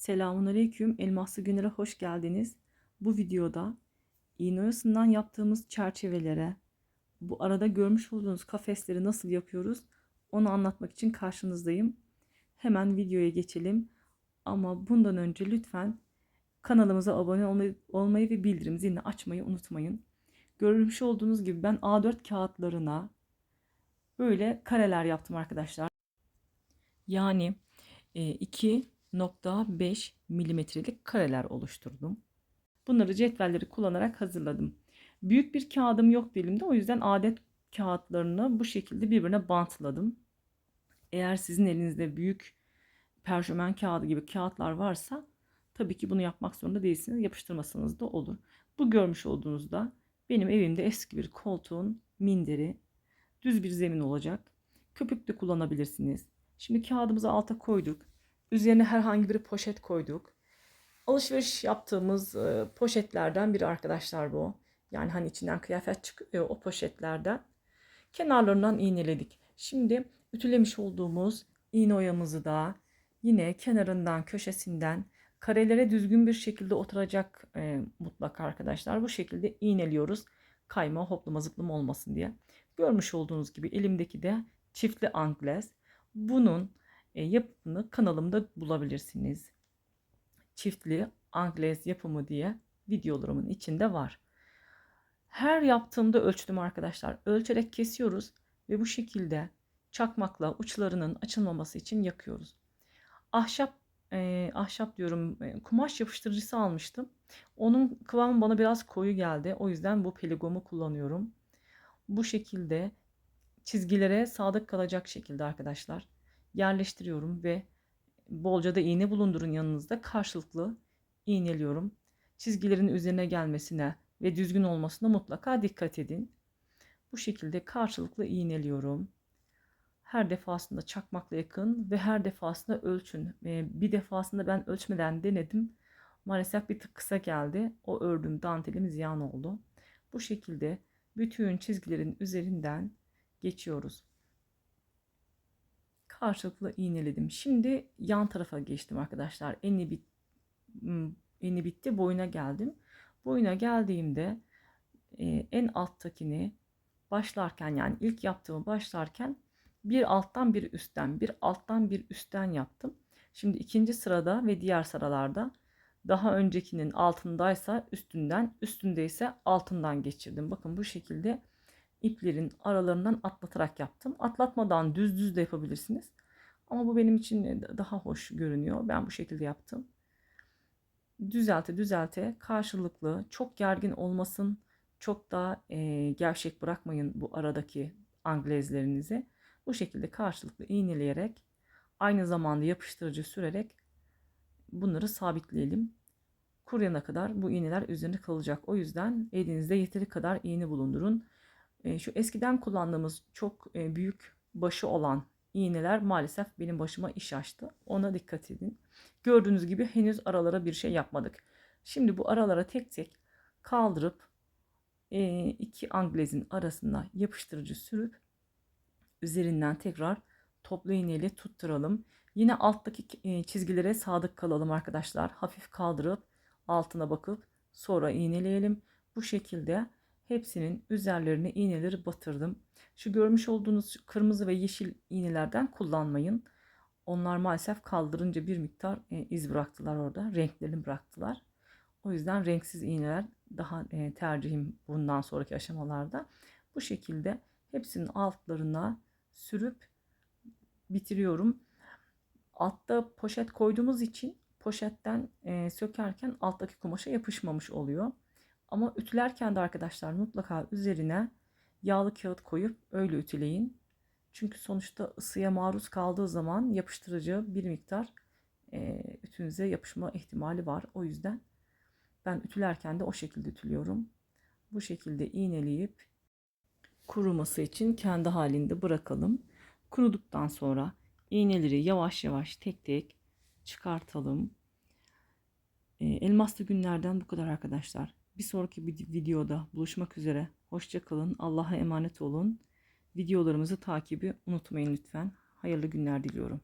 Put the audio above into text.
Selamun Aleyküm, Elmaslı Günler'e hoş geldiniz. Bu videoda iğne yaptığımız çerçevelere, bu arada görmüş olduğunuz kafesleri nasıl yapıyoruz onu anlatmak için karşınızdayım. Hemen videoya geçelim. Ama bundan önce lütfen kanalımıza abone olmayı, ve bildirim zilini açmayı unutmayın. Görmüş olduğunuz gibi ben A4 kağıtlarına böyle kareler yaptım arkadaşlar. Yani e, 2, 0.5 milimetrelik kareler oluşturdum. Bunları cetvelleri kullanarak hazırladım. Büyük bir kağıdım yok elimde o yüzden adet kağıtlarını bu şekilde birbirine bantladım. Eğer sizin elinizde büyük perşömen kağıdı gibi kağıtlar varsa tabii ki bunu yapmak zorunda değilsiniz. Yapıştırmasanız da olur. Bu görmüş olduğunuzda benim evimde eski bir koltuğun minderi düz bir zemin olacak. Köpük de kullanabilirsiniz. Şimdi kağıdımızı alta koyduk. Üzerine herhangi bir poşet koyduk. Alışveriş yaptığımız e, poşetlerden biri arkadaşlar bu. Yani hani içinden kıyafet çıkıyor o poşetlerden. Kenarlarından iğneledik. Şimdi ütülemiş olduğumuz iğne oyamızı da yine kenarından köşesinden karelere düzgün bir şekilde oturacak e, mutlaka arkadaşlar. Bu şekilde iğneliyoruz. Kayma hoplama zıplama olmasın diye. Görmüş olduğunuz gibi elimdeki de çiftli anglez. Bunun yapımını kanalımda bulabilirsiniz. Çiftli anglez yapımı diye videolarımın içinde var. Her yaptığımda ölçtüm arkadaşlar. Ölçerek kesiyoruz ve bu şekilde çakmakla uçlarının açılmaması için yakıyoruz. Ahşap e, ahşap diyorum e, kumaş yapıştırıcısı almıştım. Onun kıvamı bana biraz koyu geldi. O yüzden bu peligomu kullanıyorum. Bu şekilde çizgilere sadık kalacak şekilde arkadaşlar yerleştiriyorum ve bolca da iğne bulundurun yanınızda karşılıklı iğneliyorum. Çizgilerin üzerine gelmesine ve düzgün olmasına mutlaka dikkat edin. Bu şekilde karşılıklı iğneliyorum. Her defasında çakmakla yakın ve her defasında ölçün. Bir defasında ben ölçmeden denedim. Maalesef bir tık kısa geldi. O ördüğüm dantelim ziyan oldu. Bu şekilde bütün çizgilerin üzerinden geçiyoruz. Karşılıklı iğneledim. Şimdi yan tarafa geçtim arkadaşlar. Eni, bit, eni bitti. Boyuna geldim. Boyuna geldiğimde e, en alttakini başlarken yani ilk yaptığımı başlarken bir alttan bir üstten bir alttan bir üstten yaptım. Şimdi ikinci sırada ve diğer sıralarda daha öncekinin altındaysa üstünden üstündeyse altından geçirdim. Bakın bu şekilde iplerin aralarından atlatarak yaptım. Atlatmadan düz düz de yapabilirsiniz. Ama bu benim için daha hoş görünüyor. Ben bu şekilde yaptım. Düzelte düzelte karşılıklı çok gergin olmasın. Çok da e, gevşek bırakmayın bu aradaki anglezlerinizi. Bu şekilde karşılıklı iğneleyerek aynı zamanda yapıştırıcı sürerek bunları sabitleyelim. Kuruyana kadar bu iğneler üzerinde kalacak. O yüzden elinizde yeteri kadar iğne bulundurun. E, şu eskiden kullandığımız çok e, büyük başı olan iğneler maalesef benim başıma iş açtı. Ona dikkat edin. Gördüğünüz gibi henüz aralara bir şey yapmadık. Şimdi bu aralara tek tek kaldırıp e, iki anglezin arasına yapıştırıcı sürüp üzerinden tekrar toplu iğneyle tutturalım. Yine alttaki e, çizgilere sadık kalalım arkadaşlar. Hafif kaldırıp altına bakıp sonra iğneleyelim. Bu şekilde hepsinin üzerlerine iğneleri batırdım. Şu görmüş olduğunuz kırmızı ve yeşil iğnelerden kullanmayın. Onlar maalesef kaldırınca bir miktar e, iz bıraktılar orada. Renklerini bıraktılar. O yüzden renksiz iğneler daha e, tercihim bundan sonraki aşamalarda. Bu şekilde hepsinin altlarına sürüp bitiriyorum. Altta poşet koyduğumuz için poşetten e, sökerken alttaki kumaşa yapışmamış oluyor. Ama ütülerken de arkadaşlar mutlaka üzerine yağlı kağıt koyup öyle ütüleyin. Çünkü sonuçta ısıya maruz kaldığı zaman yapıştırıcı bir miktar e, ütünüze yapışma ihtimali var. O yüzden ben ütülerken de o şekilde ütülüyorum. Bu şekilde iğneleyip kuruması için kendi halinde bırakalım. Kuruduktan sonra iğneleri yavaş yavaş tek tek çıkartalım. E, elmaslı günlerden bu kadar arkadaşlar. Bir sonraki videoda buluşmak üzere. Hoşçakalın. Allah'a emanet olun. Videolarımızı takibi unutmayın lütfen. Hayırlı günler diliyorum.